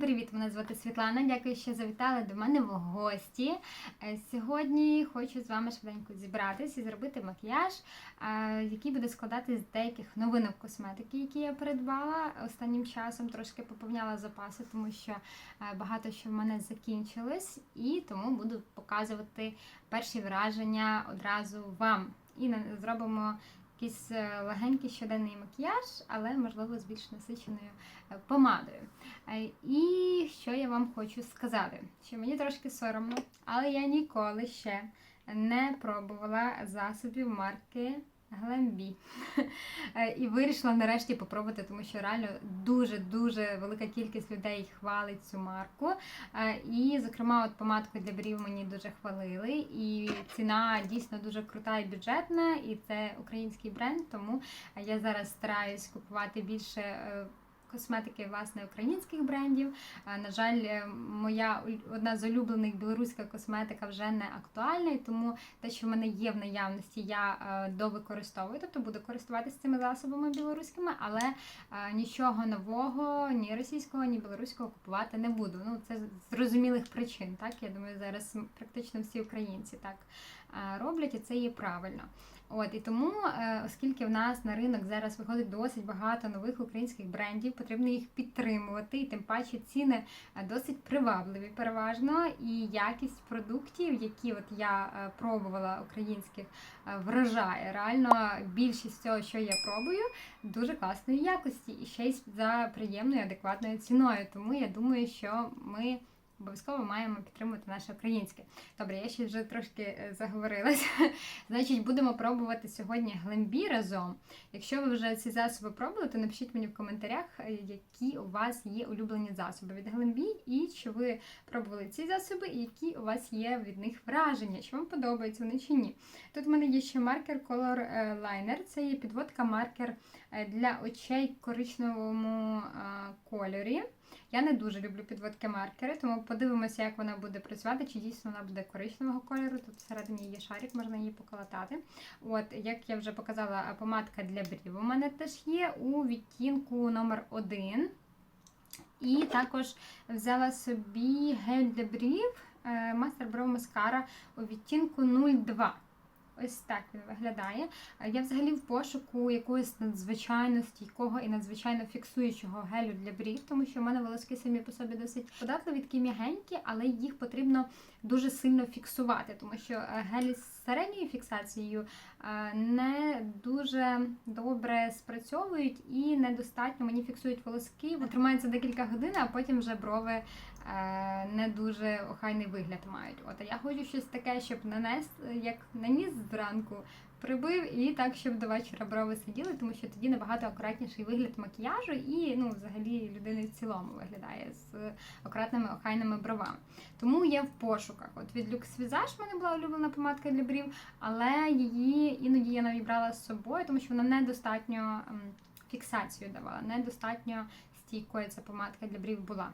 Привіт! Мене звати Світлана. Дякую, що завітали до мене в гості. Е, Сьогодні хочу з вами швиденько зібратися і зробити макіяж, е, який буде складати з деяких новинок косметики, які я придбала. Останнім часом трошки поповняла запаси, тому що е, багато що в мене закінчилось, і тому буду показувати перші враження одразу вам. І зробимо якийсь е, легенький щоденний макіяж, але можливо з більш насиченою е, помадою. Е, І що я вам хочу сказати, що мені трошки соромно, але я ніколи ще не пробувала засобів марки Glambi. Е, І вирішила нарешті попробувати, тому що реально дуже-дуже велика кількість людей хвалить цю марку. Е, І, зокрема, от помадку для брів мені дуже хвалили. І ціна дійсно дуже крута і бюджетна, і це український бренд, тому я зараз стараюсь купувати більше. Косметики власне українських брендів. Е, На жаль, е, моя одна з улюблених білоруська косметика вже не актуальна, і тому те, що в мене є в наявності, я е, довикористовую, тобто буду користуватися цими засобами білоруськими, але нічого нового, ні російського, ні білоруського купувати не буду. Ну це з зрозумілих причин. Так я думаю, зараз практично всі українці так роблять, і це є правильно. От і тому, е, оскільки в нас на ринок зараз виходить досить багато нових українських брендів, потрібно їх підтримувати, і тим паче ціни е, досить привабливі, переважно, і якість продуктів, які от я е, пробувала українських, вражає. Реально більшість цього, що я пробую, дуже класної якості і ще й за приємною адекватною ціною. Тому я думаю, що ми. Обов'язково маємо підтримувати наше українське. Добре, я ще вже трошки е, заговорилась. Значить, будемо пробувати сьогодні глембі разом. Якщо ви вже ці засоби пробували, то напишіть мені в коментарях, е, які у вас є улюблені засоби від глембі, і чи ви пробували ці засоби, і які у вас є від них враження, чи вам подобаються вони чи ні. Тут в мене є ще маркер Color е, Liner. Це є підводка маркер для очей в коричневому кольорі. Я не дуже люблю підводки маркери, тому подивимося, як вона буде працювати, чи дійсно вона буде коричневого кольору. Тут всередині є шарик, можна її поколотати. От, як я вже показала, помадка для брів у мене теж є у відтінку номер 1 І також взяла собі гель для брів Master Brow Mascara у відтінку 02. Ось так він виглядає. Я взагалі в пошуку якоїсь надзвичайно стійкого і надзвичайно фіксуючого гелю для брів, тому що в мене волоски самі по собі досить податливі, такі м'ягенькі, але їх потрібно дуже сильно фіксувати, тому що е, гелі середньою фіксацією е, не дуже добре спрацьовують і недостатньо мені фіксують волоски. бо тримаються декілька годин, а потім вже брови е, не дуже охайний вигляд мають. От я хочу щось таке, щоб нанес, як наніс зранку, прибив і так, щоб до вечора брови сиділи, тому що тоді набагато акуратніший вигляд макіяжу і ну, взагалі людини в цілому виглядає з акуратними охайними бровами. Тому я в пошуках. От від Lux Visage мене була улюблена помадка для брів, але її іноді я навіть брала з собою, тому що вона недостатньо ем, фіксацію давала, недостатньо стійкою ця помадка для брів була.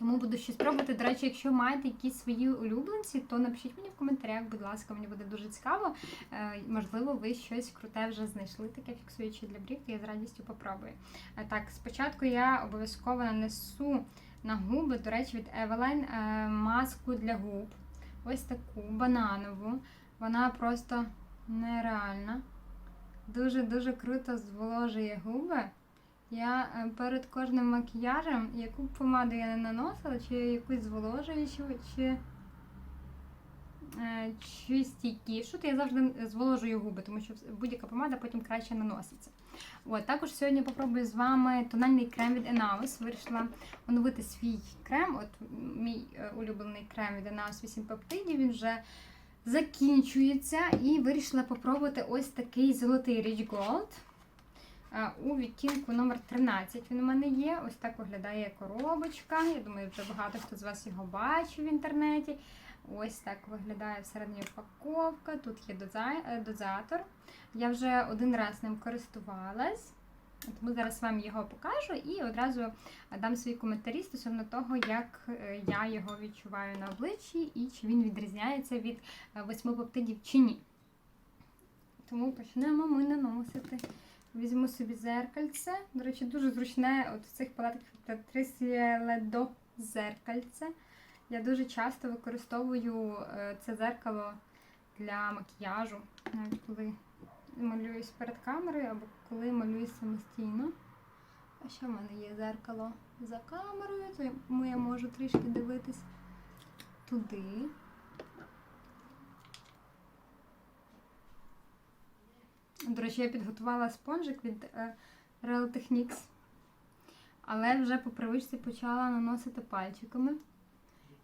Тому буду щось пробувати. До речі, якщо маєте якісь свої улюбленці, то напишіть мені в коментарях, будь ласка, мені буде дуже цікаво. Е, можливо, ви щось круте вже знайшли, таке фіксуюче для брів, то я з радістю попробую. Е, так, спочатку я обов'язково нанесу на губи, до речі, від Eveline е, маску для губ. Ось таку бананову. Вона просто нереальна. Дуже-дуже круто зволожує губи. Я е, перед кожним макіяжем, яку б помаду я не наносила, чи якусь зволожуючу, чи, е, чи стійкішу, то я завжди зволожую губи, тому що будь-яка помада потім краще наноситься. От, також сьогодні попробую з вами тональний крем від Enaus. Вирішила оновити свій крем. От мій е, улюблений крем від Enaus 8 пептидів. Він вже закінчується. І вирішила попробувати ось такий золотий Rich Gold. У відтінку номер 13 він у мене є. Ось так виглядає коробочка. Я думаю, вже багато хто з вас його бачив в інтернеті. Ось так виглядає всередині упаковка. Тут є е, дозатор. Я вже один раз ним користувалась, тому зараз вам його покажу і одразу дам свої коментарі стосовно того, як е, я його відчуваю на обличчі і чи він відрізняється від е, восьми пептидів чи ні. Тому почнемо ми наносити Візьму собі зеркальце. До речі, дуже зручне от в цих палетках Ledo зеркальце. Я дуже часто використовую е, це зеркало для макіяжу, навіть коли малююсь перед камерою або коли малююсь самостійно. А ще в мене є зеркало за камерою, тому я можу трішки дивитись туди. До речі, я підготувала спонжик від е, Real Techniques, але вже по привичці почала наносити пальчиками.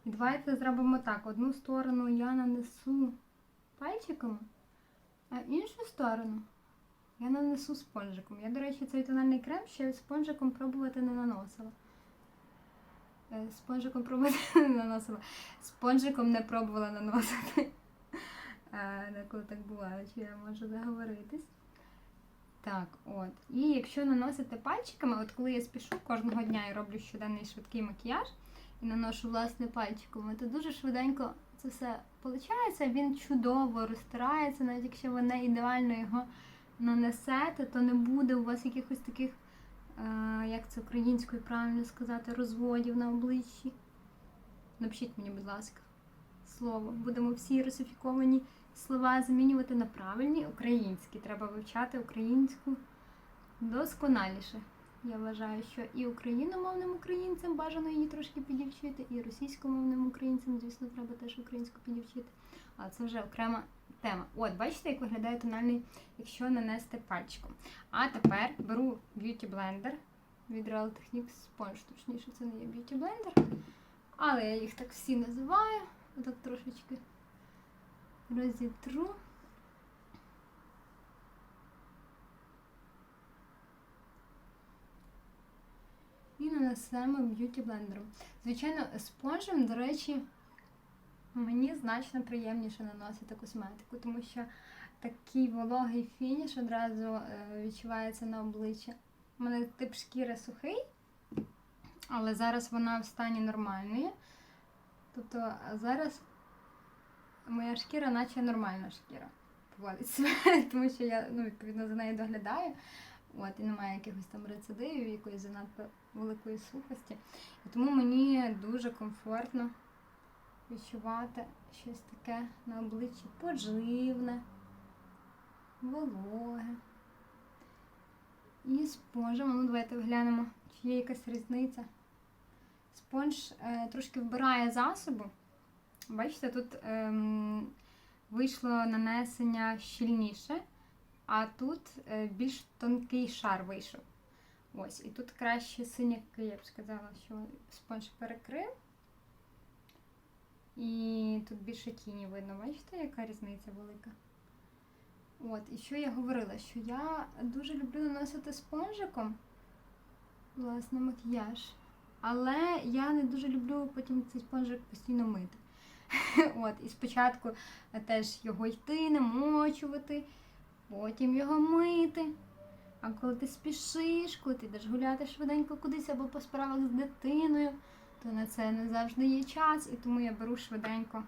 І давайте зробимо так: одну сторону я нанесу пальчиками, а іншу сторону я нанесу спонжиком. Я, до речі, цей тональний крем ще спонжиком пробувати не наносила. Е, Спонжиком пробувати не наносила. Спонжиком не пробувала наносити. Е, Деколи так буває, чи я можу заговоритись. Так, от. І якщо наносити пальчиками, от коли я спішу кожного дня і роблю щоденний швидкий макіяж і наношу власне пальчиками, то дуже швиденько це все виходить. Він чудово розтирається, навіть якщо ви не ідеально його нанесете, то не буде у вас якихось таких, е, як це українською правильно сказати, розводів на обличчі. Напишіть мені, будь ласка, слово. Будемо всі русифіковані слова замінювати на правильні українські. Треба вивчати українську досконаліше. Я вважаю, що і україномовним українцям бажано її трошки підівчити, і російськомовним українцям, звісно, треба теж українську підівчити. Але це вже окрема тема. От, бачите, як виглядає тональний, якщо нанести пальчиком. А тепер беру Beauty Blender від Real Techniques Sponge, точніше, це не є Beauty Blender. Але я їх так всі називаю. Отак трошечки розітру. І нанесемо б'юті блендером. Звичайно, спонжем, до речі, мені значно приємніше наносити косметику, тому що такий вологий фініш одразу е, відчувається на обличчі. У мене тип шкіри сухий, але зараз вона в стані нормальної. Тобто зараз моя шкіра, наче нормальна шкіра поводить себе, тому що я ну, відповідно за нею доглядаю. От, і немає якихось там рецидивів, якоїсь занадто великої сухості. І тому мені дуже комфортно відчувати щось таке на обличчі поживне, вологе. І спонжем, ну давайте глянемо, чи є якась різниця. Спонж е, трошки вбирає засобу. Бачите, тут ем, вийшло нанесення щільніше, а тут е, більш тонкий шар вийшов. Ось, і тут краще синяки, я б сказала, що спонж перекрив. І тут більше тіні видно, бачите, яка різниця велика? От, і що я говорила? Що я дуже люблю наносити спонжиком, власне, макіяж. Але я не дуже люблю потім цей спонжик постійно мити. От, І спочатку теж його йти, намочувати, потім його мити. А коли ти спішиш, коли ти йдеш гуляти швиденько кудись або по справах з дитиною, то на це не завжди є час, і тому я беру швиденько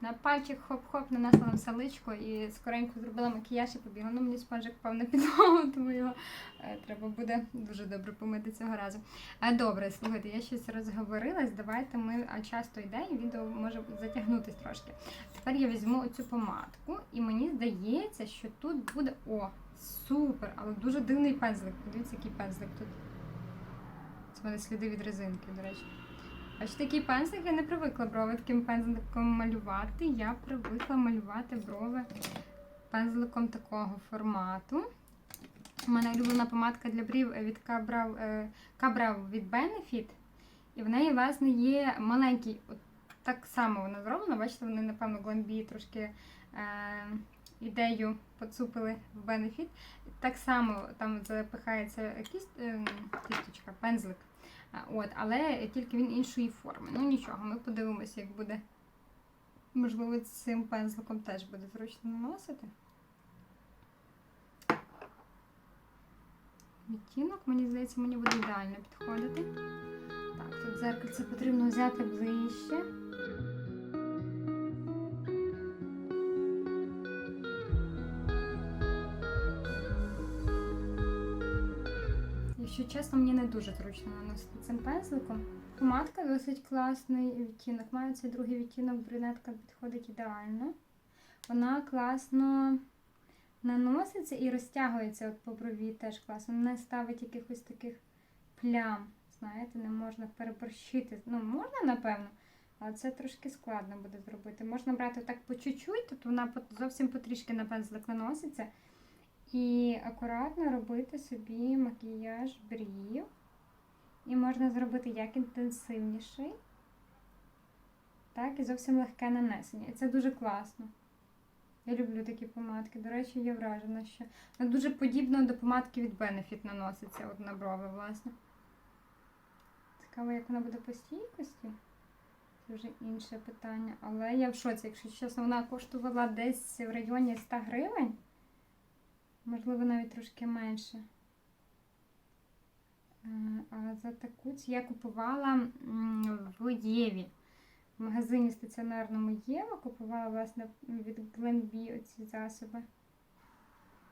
на пальчик хоп-хоп, нанесла на все личко і скоренько зробила макіяж і побігла. Ну, мені спонжик впав на підлогу, тому його е, треба буде дуже добре помити цього разу. А добре, слухайте, я щось розговорилась. Давайте ми а часто йде, і відео може затягнутись трошки. Тепер я візьму оцю помадку, і мені здається, що тут буде. О, супер! Але дуже дивний пензлик. Подивіться, який пензлик тут. Це мене сліди від резинки, до речі. Аж такий пензлик я не привикла брови таким пензликом малювати. Я привикла малювати брови пензликом такого формату. У мене улюблена помадка для брів від Cabra, е, від Benefit. І в неї, власне, є маленький, от так само вона зроблена. Бачите, вони, напевно, Glambi трошки е, ідею поцупили в Benefit. Так само там запихається кіст, е, кісточка, пензлик. От, Але тільки він іншої форми. Ну нічого, ми подивимося, як буде. Можливо, цим пензликом теж буде зручно наносити. Відтінок, мені здається, мені буде ідеально підходити. Так, тут зеркальце потрібно взяти ближче. Якщо чесно, мені не дуже зручно наносити цим пензликом. Помадка досить класний відтінок. Має цей другий відтінок, брюнетка підходить ідеально. Вона класно наноситься і розтягується от по брові теж класно. Не ставить якихось таких плям. Знаєте, не можна переборщити. Ну, можна, напевно, але це трошки складно буде зробити. Можна брати так по чуть-чуть, тобто вона зовсім потрішки на пензлик наноситься. І акуратно робити собі макіяж брів. І можна зробити як інтенсивніший, так і зовсім легке нанесення. І це дуже класно. Я люблю такі помадки. До речі, я вражена, що вона дуже подібно до помадки від Benefit наноситься от на брови, власне. Цікаво, як вона буде по стійкості. Це вже інше питання. Але я в шоці, якщо чесно, вона коштувала десь в районі 100 гривень. Можливо, навіть трошки менше. Е, А за таку я купувала в Єві. В магазині стаціонарному Єва купувала власне від Glenbee оці засоби.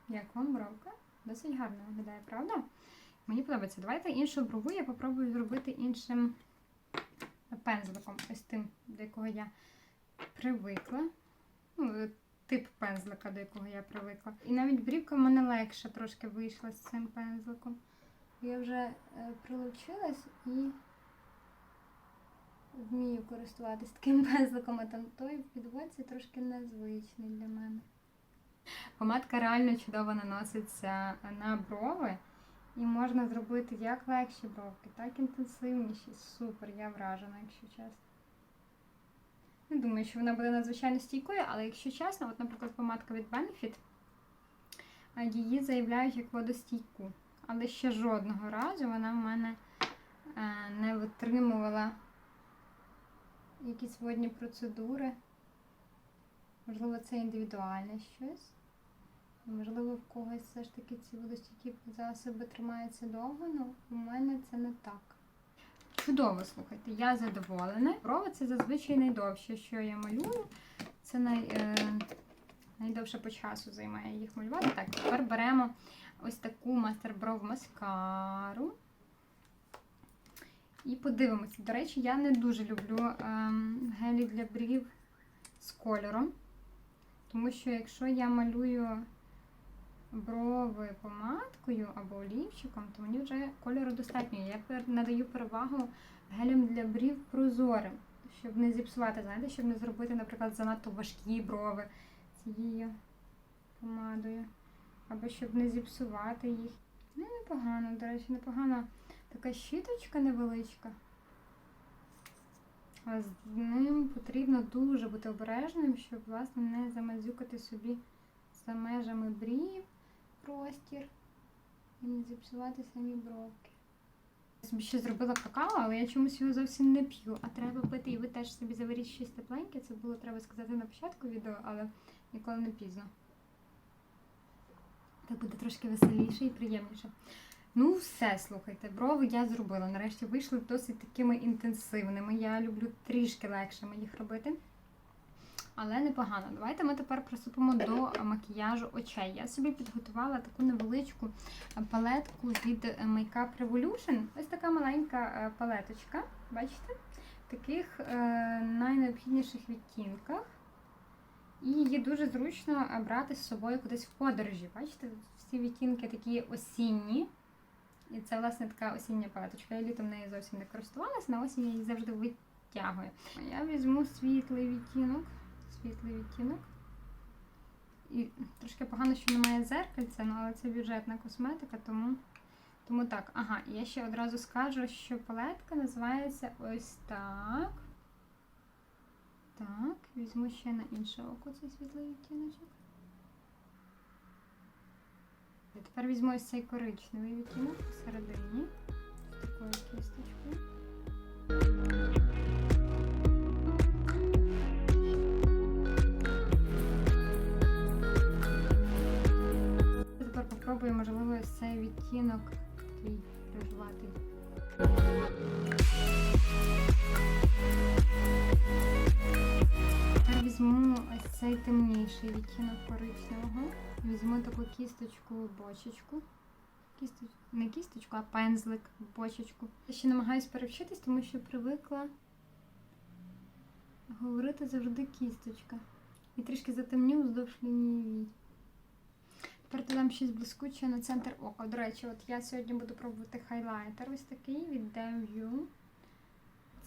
Як вам бровка? Досить гарно виглядає, правда? Мені подобається. Давайте іншу брову я попробую зробити іншим пензликом, ось тим, до якого я привикла. Ну, тип пензлика, до якого я привикла. І навіть брівка в мене легше трошки вийшла з цим пензликом. Я вже е, прилучилась і вмію користуватись таким пензликом, а там той в підводці трошки незвичний для мене. Помадка реально чудово наноситься на брови. І можна зробити як легші бровки, так і інтенсивніші. Супер, я вражена, якщо чесно. Не думаю, що вона буде надзвичайно стійкою, але якщо чесно, от, наприклад, помадка від Benefit, її заявляють як водостійку. Але ще жодного разу вона в мене е, не витримувала якісь водні процедури. Можливо, це індивідуальне щось. Можливо, в когось все ж таки ці водостійкі засоби тримаються довго, але у мене це не так. Чудово, слухайте, я задоволена. Брови це зазвичай найдовше, що я малюю. Це най, е, найдовше по часу займає їх малювати. Так, тепер беремо ось таку мастер-бров маскару. І подивимося. До речі, я не дуже люблю ем, гелі для брів з кольором. Тому що якщо я малюю брови помадкою або олівчиком, то мені вже кольору достатньо. Я надаю перевагу гелям для брів прозорим, щоб не зіпсувати, знаєте, щоб не зробити, наприклад, занадто важкі брови цією помадою. Або щоб не зіпсувати їх. Ну, непогано, до речі, непогана така щіточка невеличка. А з ним потрібно дуже бути обережним, щоб, власне, не замазюкати собі за межами брів простір і не зіпсувати самі бровки. Я собі ще зробила какао, але я чомусь його зовсім не п'ю, а треба пити. І ви теж собі заваріть щось тепленьке. Це було треба сказати на початку відео, але ніколи не пізно. Так буде трошки веселіше і приємніше. Ну, все, слухайте, брови я зробила. Нарешті вийшли досить такими інтенсивними. Я люблю трішки легшими їх робити. Але непогано. Давайте ми тепер приступимо до макіяжу очей. Я собі підготувала таку невеличку палетку від Makeup Revolution. Ось така маленька е, палеточка. Бачите? В таких е, найнеобхідніших відтінках. І її дуже зручно е, брати з собою кудись в подорожі. Бачите, всі відтінки такі осінні. І це, власне, така осіння палеточка. Я літом нею зовсім не користувалася, на осінь я її завжди витягую. Я візьму світлий відтінок. Світлий відтінок. І трошки погано, що немає зеркальця, ну, але це бюджетна косметика, тому, тому так. Ага, я ще одразу скажу, що палетка називається ось так. Так, візьму ще на інше око цей світлий відтіночок. І тепер візьму ось цей коричневий відтінок посередині. З такою кісточкою. Тепер можливо, ось цей відтінок такий рижуватий. Тепер візьму ось цей темніший відтінок коричневого. Візьму таку кісточку бочечку. кісточку, не кісточку, а пензлик бочечку. Я ще намагаюся перевчитись, тому що привикла говорити завжди кісточка. І трішки затемню вздовж лінії. Додам щось блискуче на центр ока. До речі, от я сьогодні буду пробувати хайлайтер ось такий від DMU.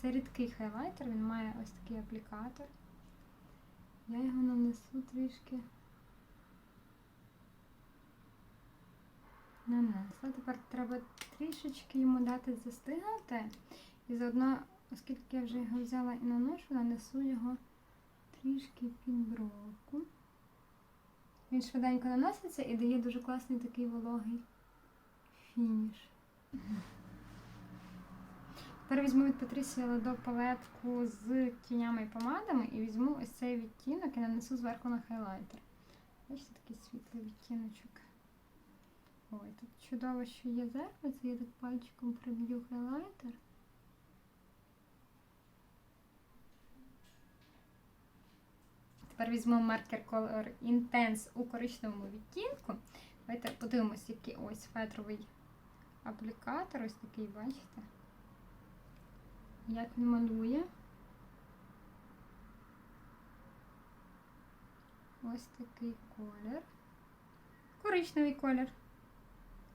Це рідкий хайлайтер, він має ось такий аплікатор. Я його нанесу трішки. Нанесла. Тепер треба трішечки йому дати застигнути. І заодно, оскільки я вже його взяла і наношу, нанесу його трішки під бровку. Він швиденько наноситься і дає дуже класний такий вологий фініш. Тепер візьму від Патрісі Ледо палетку з тінями і помадами і візьму ось цей відтінок і нанесу зверху на хайлайтер. Бачите, такий світлий відтіночок. Ой, тут чудово, що є зеркало, це я так пальчиком приб'ю хайлайтер. Тепер візьму маркер Color Intense у коричневому відтінку. Давайте подивимось, який ось фетровий аплікатор, ось такий, бачите? Як він малює. Ось такий колір. Коричневий колір.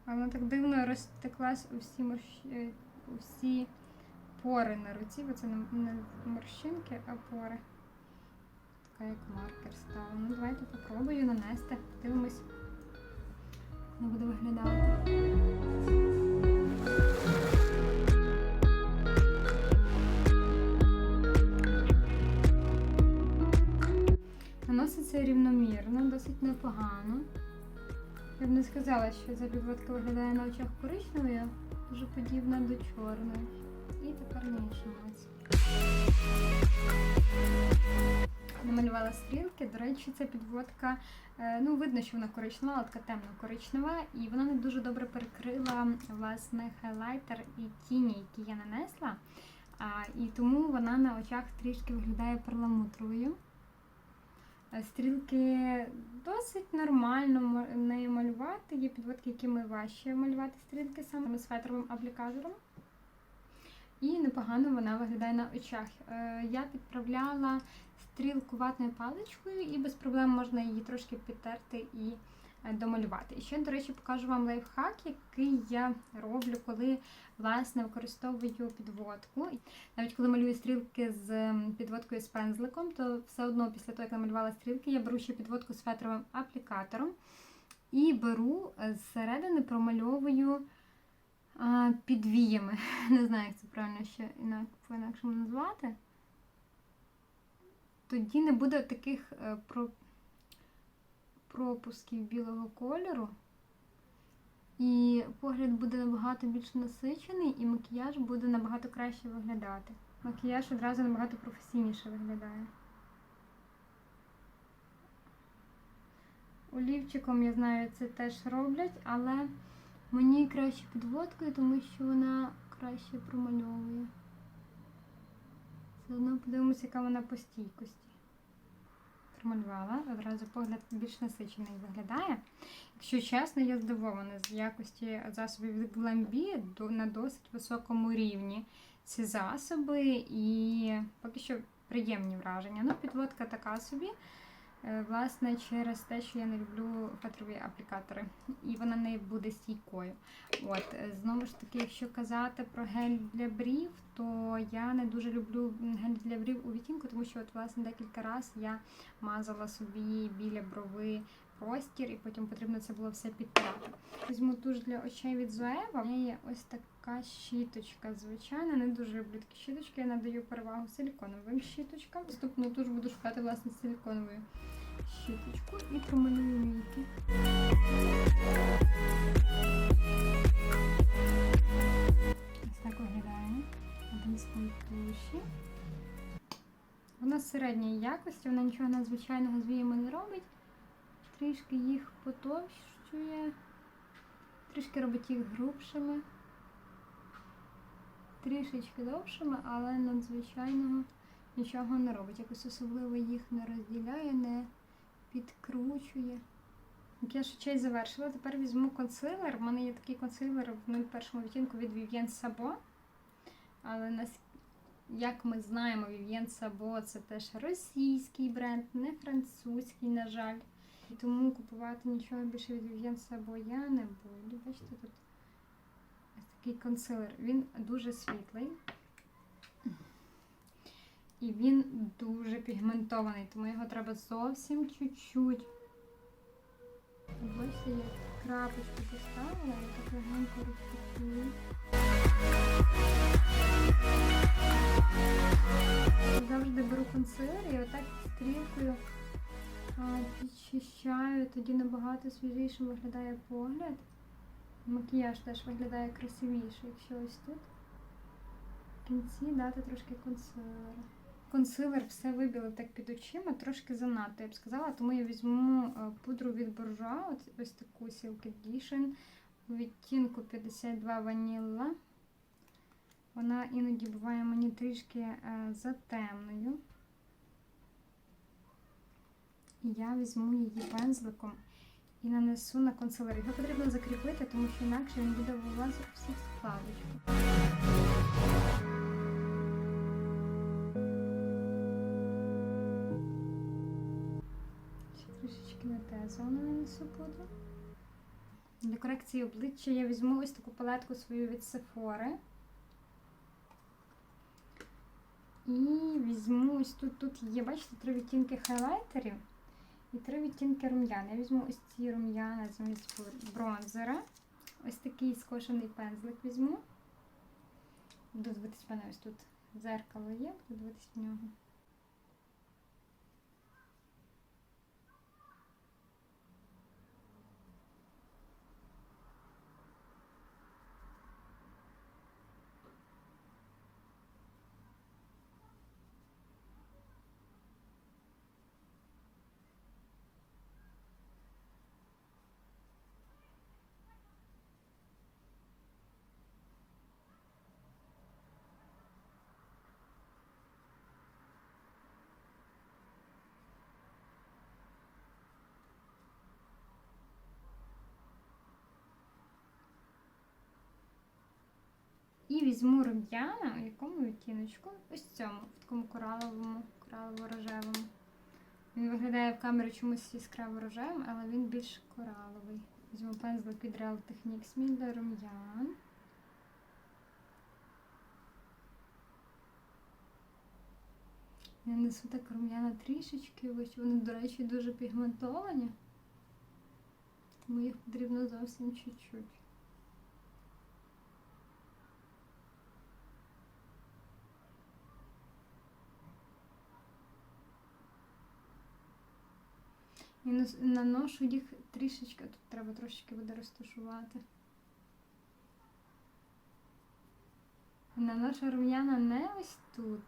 Вона так дивно розтеклась у всі, морщ... е, пори на руці, бо це не морщинки, а пори. Як маркер стала. Ну, давайте попробую нанести. Дивимось, як вона буде виглядати. Наноситься рівномірно, досить непогано. Я б не сказала, що підводка виглядає на очах коричневою, дуже подібна до чорної. І тепер на іншому оці. Намалювала стрілки. До речі, ця підводка, е, ну, видно, що вона коричнева, така темно-коричнева, і вона не дуже добре перекрила власне хайлайтер і тіні, які я нанесла. А, і тому вона на очах трішки виглядає перламутровою. Е, Стрілки досить нормально нею малювати. Є підводки, якими важче малювати стрілки саме з фетровим аплікатором. І непогано вона виглядає на очах. Е, Я підправляла стрілку ватною паличкою і без проблем можна її трошки підтерти і е, домалювати. І ще, до речі, покажу вам лайфхак, який я роблю, коли власне використовую підводку. Навіть коли малюю стрілки з підводкою з пензликом, то все одно після того, як намалювала стрілки, я беру ще підводку з фетровим аплікатором і беру е, зсередини промальовую а, під віями. Не знаю, як це правильно ще інак, по-інакшому назвати. Тоді не буде таких е, про, пропусків білого кольору. І погляд буде набагато більш насичений, і макіяж буде набагато краще виглядати. Макіяж одразу набагато професійніше виглядає. Олівчиком, я знаю, це теж роблять, але мені краще підводкою, тому що вона краще промальовує. Заодно подивимося, яка вона по стійкості. Промалювала, одразу погляд більш насичений виглядає. Якщо чесно, я здивована з якості засобів від Glambi на досить високому рівні. Ці засоби і поки що приємні враження. Ну, підводка така собі. Е, Власне, через те, що я не люблю фетрові аплікатори, і вона не буде стійкою. От, е, знову ж таки, якщо казати про гель для брів, то я не дуже люблю гель для брів у відтінку, тому що от, власне декілька разів я мазала собі біля брови простір, і потім потрібно це було все підтирати. Візьму туш для очей від Zoeva. У неї є ось така щіточка, звичайно. Не дуже люблю такі щіточки, я надаю перевагу силіконовим щіточкам. Наступну туш буду шукати власне силіконовою щіточку і промалюю віки. Ось так виглядає один моїх туші. Вона середньої якості, вона нічого надзвичайного з віями не робить. Трішки їх потовщує, трішки робить їх грубшими, трішечки довшими, але надзвичайного нічого не робить. Якось особливо їх не розділяє, не підкручує. Макіяж очей завершила. Тепер візьму консилер. У мене є такий консилер в 01 відтінку від Vivienne Sabo. Але як ми знаємо, Vivienne Sabo це теж російський бренд, не французький, на жаль. І тому купувати нічого більше від Vivienne Sabo я не буду. Бачите, тут ось такий консилер. Він дуже світлий. І він дуже пігментований, тому його треба зовсім чуть-чуть. Бачите, я крапочку поставила і так легенько розпакую. Завжди беру консилер і отак стрілкою підчищаю, тоді набагато свіжішим виглядає погляд. Макіяж теж виглядає красивіше, якщо ось тут. В кінці дати трошки консилера. Консилер все вибілив так під очима, трошки занадто, я б сказала, тому я візьму е, пудру від Bourjois, ось, таку Silk Edition у відтінку 52 ваніла. Вона іноді буває мені трішки е, затемною. І я візьму її пензликом і нанесу на консилер. Його потрібно закріпити, тому що інакше він буде вилазити всіх складочках. Трішечки на те зону нанесу пудру. Для корекції обличчя я візьму ось таку палетку свою від Sephora. І візьму ось тут, тут є, бачите, три відтінки хайлайтерів і три відтінки рум'ян. Я візьму ось ці рум'яна замість бронзера. Ось такий скошений пензлик візьму. Буду дивитись, мене ось тут дзеркало є, буду дивитись в нього. Візьму рум'яна, у якому відтіночку? Ось цьому, в такому кораловому, коралово-рожевому. Він виглядає в камері чомусь яскраво рожевим, але він більш кораловий. Візьму пензлик від Real Techniques мій для рум'ян. Я несу так рум'яна трішечки, вони, до речі, дуже пігментовані. Тому їх потрібно зовсім чуть-чуть. І наношу їх трішечки, тут треба трошечки буде розташувати. І Наношу рум'яна не ось тут,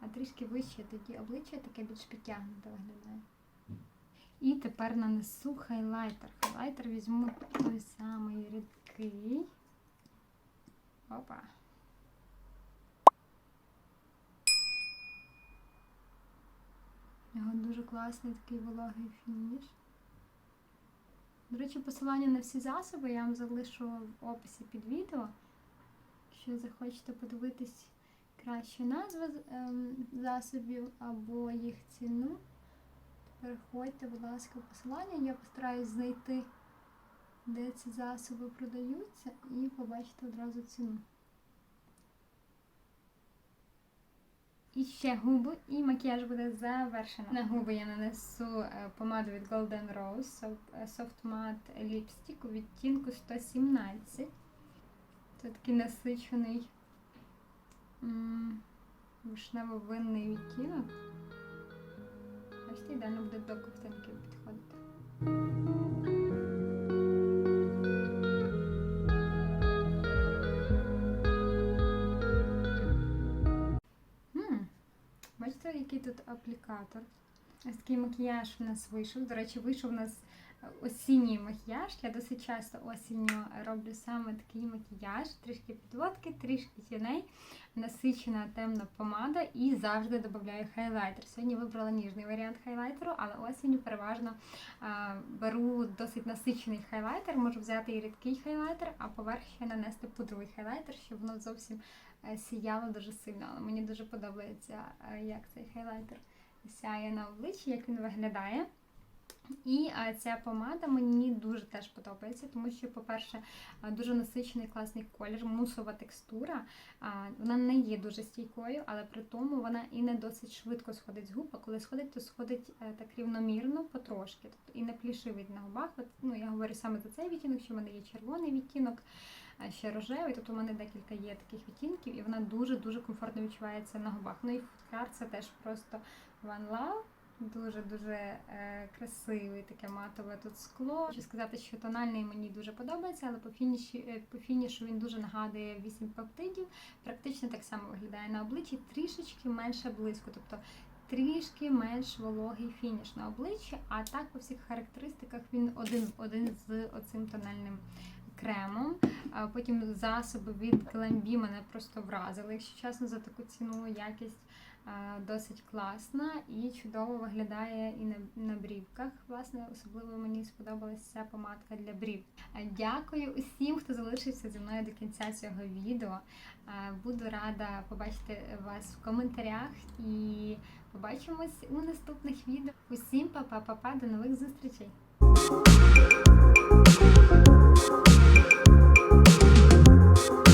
а трішки вище, тоді обличчя таке більш підтягнуте виглядає. І тепер нанесу хайлайтер. Хайлайтер візьму той самий рідкий. Опа. У нього дуже класний такий вологий фініш. До речі, посилання на всі засоби я вам залишу в описі під відео. Якщо захочете подивитись краще назви ем, засобів або їх ціну, переходьте, будь ласка, в посилання. Я постараюсь знайти, де ці засоби продаються, і побачите одразу ціну. І ще губи, і макіяж буде завершено. На губи я нанесу е, помаду від Golden Rose Soft- е, Matte Lipstick у відтінку 117. Це такий насичений вишнево-винний відтінок. Бачите, ідеально буде до ковтинки підходити. Тут аплікатор? Ось такий макіяж у нас вийшов. До речі, вийшов у нас осінній макіяж. Я досить часто осінню роблю саме такий макіяж, трішки підводки, трішки тіней, насичена темна помада і завжди додаю хайлайтер. Сьогодні вибрала ніжний варіант хайлайтеру, але осінню переважно а, беру досить насичений хайлайтер. Можу взяти і рідкий хайлайтер, а поверх ще нанести пудровий хайлайтер, щоб воно зовсім е, сіяло дуже сильно. Але мені дуже подобається, е, як цей хайлайтер сяє на обличчі, як він виглядає. І ця помада мені дуже теж подобається, тому що, по-перше, дуже насичений класний колір, мусова текстура. Вона не є дуже стійкою, але при тому вона і не досить швидко сходить з губ. А коли сходить, то сходить е, так рівномірно, потрошки. Тобто і не плішивить на губах. От, ну, я говорю саме за цей відтінок, що в мене є червоний відтінок, ще рожевий. Тобто у мене декілька є таких відтінків, і вона дуже-дуже комфортно відчувається на губах. Ну і футляр це теж просто One Love. Дуже-дуже е, красивий таке матове тут скло. Хочу сказати, що тональний мені дуже подобається, але по фініші, е, по фінішу він дуже нагадує 8 пептидів. Практично так само виглядає на обличчі, трішечки менше близько, тобто трішки менш вологий фініш на обличчі, а так по всіх характеристиках він один один з оцим тональним кремом. Потім засоби від Glambi мене просто вразили, якщо чесно, за таку ціну якість досить класна і чудово виглядає і на, брівках. Власне, особливо мені сподобалася ця помадка для брів. Дякую усім, хто залишився зі мною до кінця цього відео. Буду рада побачити вас в коментарях і побачимось у наступних відео. Усім па-па-па-па, до нових зустрічей! フフフ。